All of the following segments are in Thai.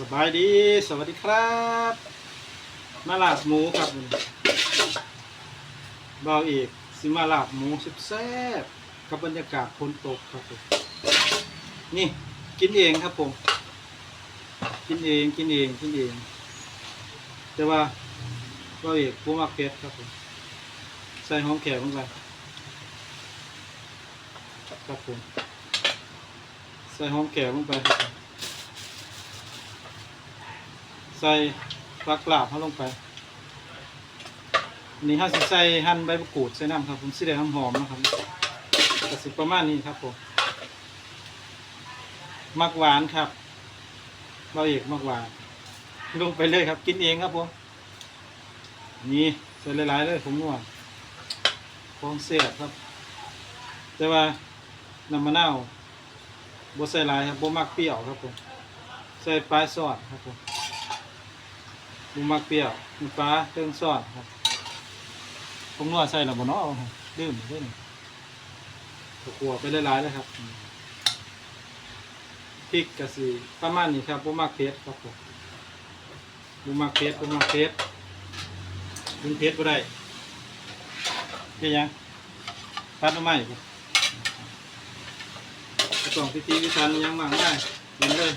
สบายดี สวัสดีครับ มาลาบหมูครับมื้อนี้เบาวเอกสิมาลาบหมูแซ่บกับบรรยากาศฝนตกครับผมนี่กินเองครับผม กินเองกินเองกินเอง แต่ว่าเบาวเอกผู้มักเผ็ดครับผม ใส่หอมแขกลงไปครับผม ใส่หอมแขกลงไปครับผม ใส่ฟักลาบเขาลงไปอันนี้ห้าสิใส่หั่นใบมะกรูดใส่น้ำครับ ผมสิได้หอมๆนะครับกระสิประมาณนี้ครับผมมักหวานครับเราเอกมักหวานลงไปเลยครับ กินเองครับผมนี่ใส่หลายๆเลยผมนวดของเสียบครับ แต่ว่าน้ำมะนาวบ่ใส่หลายครับบ่มักเปรี้ยวครับผมใส่ปลายซอสครับผม บุมักเปรี้ยวมีปลาเครื่องซอสครับผมนวดใส่แล้วบ่เนาะดื่มเด้นี่ขัวไปหลายๆเลยครับพริกกะสีประมาณนี้ครับบุมักเผ็ดครับผมบุมักเผ็ดบุมักเผ็ดดึงเผ็ดบ่ได้เป็นหยังพัดเอาไม้ครับกระต้องพิธีพิธันยังมากได้เห็นเลย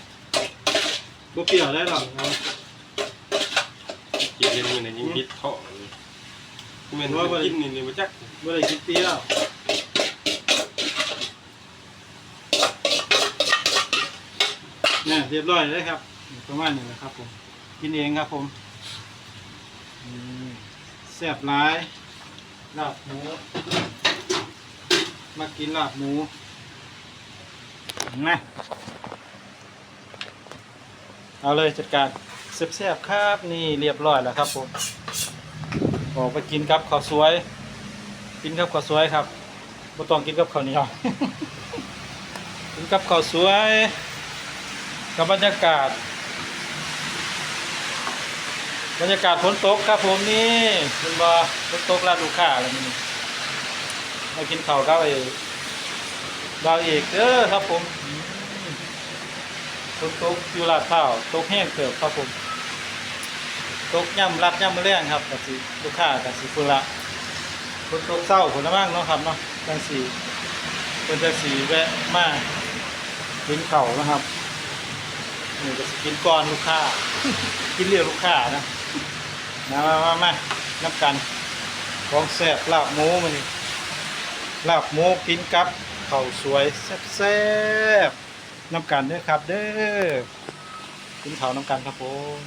บ่เปรี้ยวได้หรอกครับ กินเล่นมือในยิ่งพิษเขาเม่นว่ากินนี่นี่มาจักบ่ได้คิดเตี้ยวเนี่ยเรียบร้อยเลยครับ ประมาณนี้แหละครับ ผม กินเองครับผมแซ่บหลายลาบหมู มากินลาบหมูนะเอาเลยจัดการ แซ่บๆครับนี่เรียบร้อยแล้วครับผมออกไปกินกับข้าวสวย กินกับข้าวสวยครับบ่ต้องกินกับข้าวเหนียวกินกับข้าวสวย กับบรรยากาศ บรรยากาศฝนตกครับผมนี่คุณบอฝนตกลาดลูกค้าอะไรนี่มากินข้าวกับไอ้ดาวเอกเด้อครับผมฝนตกอยู่ลาดข้าวตกแห้งเติบครับผม ตกย่ำรัดย่ำมะเรื่องครับกับสิลูกค้ากับสิฟุละคนตกเศร้าผลมั่งเนาะครับเนาะจังสีเป็นจังสีแวะมากินเข่านะครับนี่ก็สิกินก่อนลูกค้า กินเรียวลูกค้านะมามามามานับกันของแซ่บลาบหมูมานี่ลาบหมูกินกับเข้าสวยแซ่บๆน้ำกันเด้อครับ เด้อกินเข้าน้ำกันครับผม